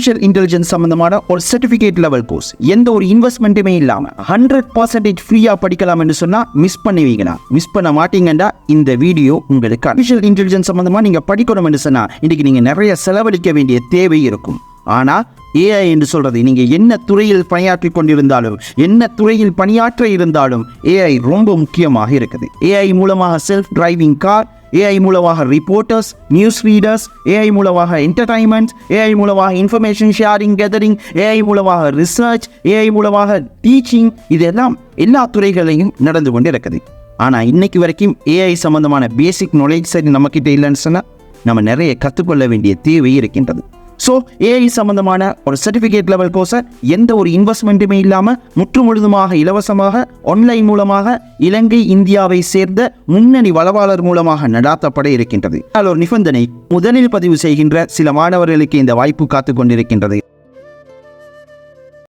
Artificial intelligence சம்பந்தமான ஒரு certificate level course எந்த ஒரு இன்வெஸ்ட்மெண்ட்டுமே இல்லாமல் ஹண்ட்ரட் பர்சன்டேஜ் ஃப்ரீயாக படிக்கலாம் என்று சொன்னால் மிஸ் பண்ணுவீங்களா மிஸ் பண்ண மாட்டீங்கன்னா இந்த வீடியோ உங்களுக்கு ஆர்டிஃபிஷியல் இன்டெலிஜென்ஸ் சம்பந்தமாக நீங்கள் படிக்கணும் என்று சொன்னால் இன்றைக்கி நீங்கள் நிறைய செலவழிக்க வேண்டிய தேவை இருக்கும். ஆனால் ஏஐ என்று சொல்றது நீங்க என்ன துறையில் பணியாற்றி கொண்டிருந்தாலும் என்ன துறையில் பணியாற்ற இருந்தாலும் ஏஐ ரொம்ப முக்கியமாக இருக்குது. ஏஐ மூலமாக செல்ஃப் டிரைவிங் கார் ஏஐ மூலமாக ரிப்போர்ட்டர்ஸ் நியூஸ் ரீடர்ஸ் ஏஐ மூலமாக என்டர்டைன்மெண்ட் ஏஐ மூலமாக இன்ஃபர்மேஷன் ஷேரிங் கெதரிங் ஏஐ மூலமாக ரிசர்ச் ஏஐ மூலமாக டீச்சிங் இதெல்லாம் எல்லா துறைகளையும் நடந்து கொண்டு இருக்குது ஆனால் இன்னைக்கு வரைக்கும் ஏஐ சம்மந்தமான பேசிக் நாலேஜ் சரி நம்மக்கிட்ட இல்லைன்னு சொன்னால் நம்ம நிறைய கற்றுக்கொள்ள வேண்டிய தேவை இருக்கின்றது. ஸோ ஏஐ சம்பந்தமான ஒரு சர்டிஃபிகேட் லெவல் கோர்ஸை எந்த ஒரு இன்வெஸ்ட்மெண்ட்டுமே இல்லாமல் முற்று முழுதுமாக இலவசமாக ஆன்லைன் மூலமாக இலங்கை இந்தியாவை சேர்ந்த முன்னணி வளவாளர் மூலமாக நடாத்தப்பட இருக்கின்றது. அதில் ஒரு நிபந்தனை. முதலில் பதிவு செய்கின்ற சில மாணவர்களுக்கு இந்த வாய்ப்பு காத்து கொண்டிருக்கின்றது.